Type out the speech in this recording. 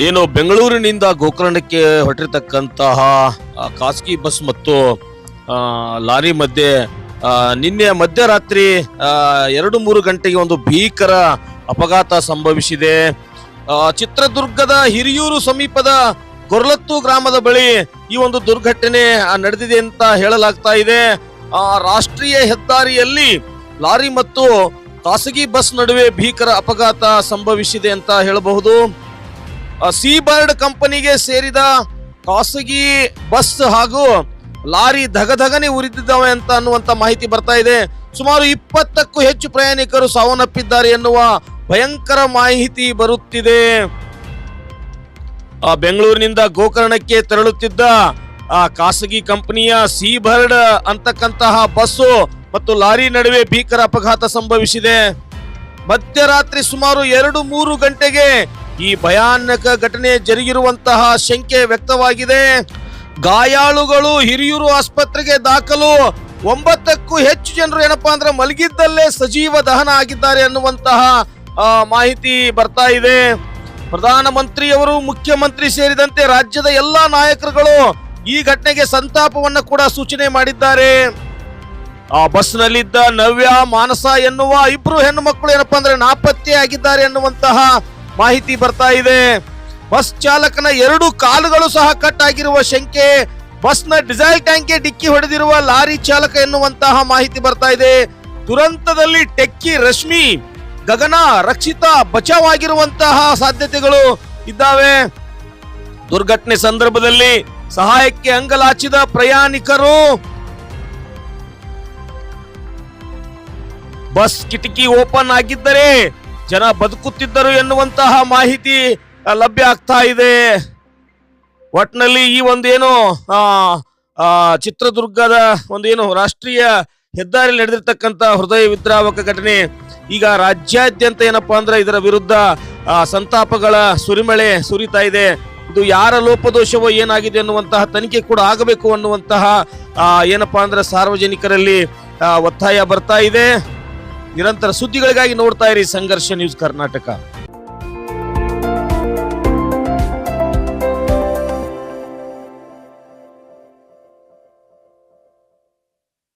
ಏನು ಬೆಂಗಳೂರಿನಿಂದ ಗೋಕರ್ಣಕ್ಕೆ ಹೊರಟಿರ್ತಕ್ಕಂತಹ ಖಾಸಗಿ ಬಸ್ ಮತ್ತು ಲಾರಿ ಮಧ್ಯೆ ನಿನ್ನೆ ಮಧ್ಯರಾತ್ರಿ ಎರಡು ಮೂರು ಗಂಟೆಗೆ ಒಂದು ಭೀಕರ ಅಪಘಾತ ಸಂಭವಿಸಿದೆ. ಚಿತ್ರದುರ್ಗದ ಹಿರಿಯೂರು ಸಮೀಪದ ಕೊರ್ಲತ್ತು ಗ್ರಾಮದ ಬಳಿ ಈ ಒಂದು ದುರ್ಘಟನೆ ನಡೆದಿದೆ ಅಂತ ಹೇಳಲಾಗ್ತಾ ಇದೆ. ಆ, ರಾಷ್ಟ್ರೀಯ ಹೆದ್ದಾರಿಯಲ್ಲಿ ಲಾರಿ ಮತ್ತು ಖಾಸಗಿ ಬಸ್ ನಡುವೆ ಭೀಕರ ಅಪಘಾತ ಸಂಭವಿಸಿದೆ ಅಂತ ಹೇಳಬಹುದು. ಸಿ ಬರ್ಡ್ ಕಂಪನಿಗೆ ಸೇರಿದ ಖಾಸಗಿ ಬಸ್ ಹಾಗೂ ಲಾರಿ ಧಗಧಗನೆ ಉರಿದಿದ್ದಾವೆ ಅಂತ ಅನ್ನುವಂತ ಮಾಹಿತಿ ಬರ್ತಾ ಇದೆ. ಸುಮಾರು ಇಪ್ಪತ್ತಕ್ಕೂ ಹೆಚ್ಚು ಪ್ರಯಾಣಿಕರು ಸಾವನ್ನಪ್ಪಿದ್ದಾರೆ ಎನ್ನುವ ಭಯಂಕರ ಮಾಹಿತಿ ಬರುತ್ತಿದೆ. ಆ, ಬೆಂಗಳೂರಿನಿಂದ ಗೋಕರ್ಣಕ್ಕೆ ತೆರಳುತ್ತಿದ್ದ ಆ ಖಾಸಗಿ ಕಂಪನಿಯ ಸೀಬರ್ಡ್ ಅಂತಕ್ಕಂತಹ ಬಸ್ಸು ಮತ್ತು ಲಾರಿ ನಡುವೆ ಭೀಕರ ಅಪಘಾತ ಸಂಭವಿಸಿದೆ. ಮಧ್ಯರಾತ್ರಿ ಸುಮಾರು ಎರಡು ಮೂರು ಗಂಟೆಗೆ ಈ ಭಯಾನಕ ಘಟನೆ ಜರುಗಿರುವಂತಹ ಶಂಕೆ ವ್ಯಕ್ತವಾಗಿದೆ. ಗಾಯಾಳುಗಳು ಹಿರಿಯೂರು ಆಸ್ಪತ್ರೆಗೆ ದಾಖಲು. ಒಂಬತ್ತಕ್ಕೂ ಹೆಚ್ಚು ಜನರು ಏನಪ್ಪಾ ಅಂದ್ರೆ ಮಲಗಿದ್ದಲ್ಲೇ ಸಜೀವ ದಹನ ಆಗಿದ್ದಾರೆ ಅನ್ನುವಂತಹ ಮಾಹಿತಿ ಬರ್ತಾ ಇದೆ. ಪ್ರಧಾನಮಂತ್ರಿಯವರು, ಮುಖ್ಯಮಂತ್ರಿ ಸೇರಿದಂತೆ ರಾಜ್ಯದ ಎಲ್ಲಾ ನಾಯಕರುಗಳು ಈ ಘಟನೆಗೆ ಸಂತಾಪವನ್ನ ಕೂಡ ಸೂಚನೆ ಮಾಡಿದ್ದಾರೆ. ಆ ಬಸ್ನಲ್ಲಿದ್ದ ನವ್ಯ, ಮಾನಸ ಎನ್ನುವ ಇಬ್ರು ಹೆಣ್ಣು ಮಕ್ಕಳು ಏನಪ್ಪಾ ಅಂದ್ರೆ ನಾಪತ್ತೆ ಆಗಿದ್ದಾರೆ ಎನ್ನುವಂತಹ ಮಾಹಿತಿ ಬರ್ತಾ ಇದೆ. ಬಸ್ ಚಾಲಕನ ಎರಡು ಕಾಲುಗಳು ಸಹ ಕಟ್ ಆಗಿರುವ ಶಂಕೆ. ಬಸ್ನ ಡಿಸೈಲ್ ಟ್ಯಾಂಕ್ಗೆ ಡಿಕ್ಕಿ ಹೊಡೆದಿರುವ ಲಾರಿ ಚಾಲಕ ಎನ್ನುವಂತಹ ಮಾಹಿತಿ ಬರ್ತಾ ಇದೆ. ದುರಂತದಲ್ಲಿ ಟೆಕ್ಕಿ ರಶ್ಮಿ, ಗಗನ, ರಕ್ಷಿತ ಬಚಾವ್ ಆಗಿರುವಂತಹ ಸಾಧ್ಯತೆಗಳು ಇದ್ದಾವೆ. ದುರ್ಘಟನೆ ಸಂದರ್ಭದಲ್ಲಿ ಸಹಾಯಕ್ಕೆ ಅಂಗಲಾಚಿದ ಪ್ರಯಾಣಿಕರು. ಬಸ್ ಕಿಟಕಿ ಓಪನ್ ಆಗಿದ್ದರೆ ಜನ ಬದುಕುತ್ತಿದ್ದರು ಎನ್ನುವಂತಹ ಮಾಹಿತಿ ಲಭ್ಯ ಆಗ್ತಾ ಇದೆ. ಒಟ್ಟಿನಲ್ಲಿ ಈ ಒಂದೇನು ಚಿತ್ರದುರ್ಗದ ಒಂದೇನು ರಾಷ್ಟ್ರೀಯ ಹೆದ್ದಾರಿ ನಡೆದಿರ್ತಕ್ಕಂತ ಹೃದಯ ವಿದ್ರಾವಕ ಘಟನೆ, ಈಗ ರಾಜ್ಯಾದ್ಯಂತ ಏನಪ್ಪಾ ಅಂದ್ರೆ ಇದರ ವಿರುದ್ಧ ಸಂತಾಪಗಳ ಸುರಿಮಳೆ ಸುರಿತಾ ಇದೆ. ಇದು ಯಾರ ಲೋಪದೋಷವೋ ಏನಾಗಿದೆ ಅನ್ನುವಂತಹ ತನಿಖೆ ಕೂಡ ಆಗಬೇಕು ಅನ್ನುವಂತಹ ಏನಪ್ಪಾ ಅಂದ್ರೆ ಸಾರ್ವಜನಿಕರಲ್ಲಿ ಒತ್ತಾಯ ಬರ್ತಾ ಇದೆ. ನಿರಂತರ ಸುದ್ದಿಗಳಿಗಾಗಿ ನೋಡ್ತಾ ಇರಿ ಸಂಘರ್ಷ ನ್ಯೂಸ್ ಕರ್ನಾಟಕ.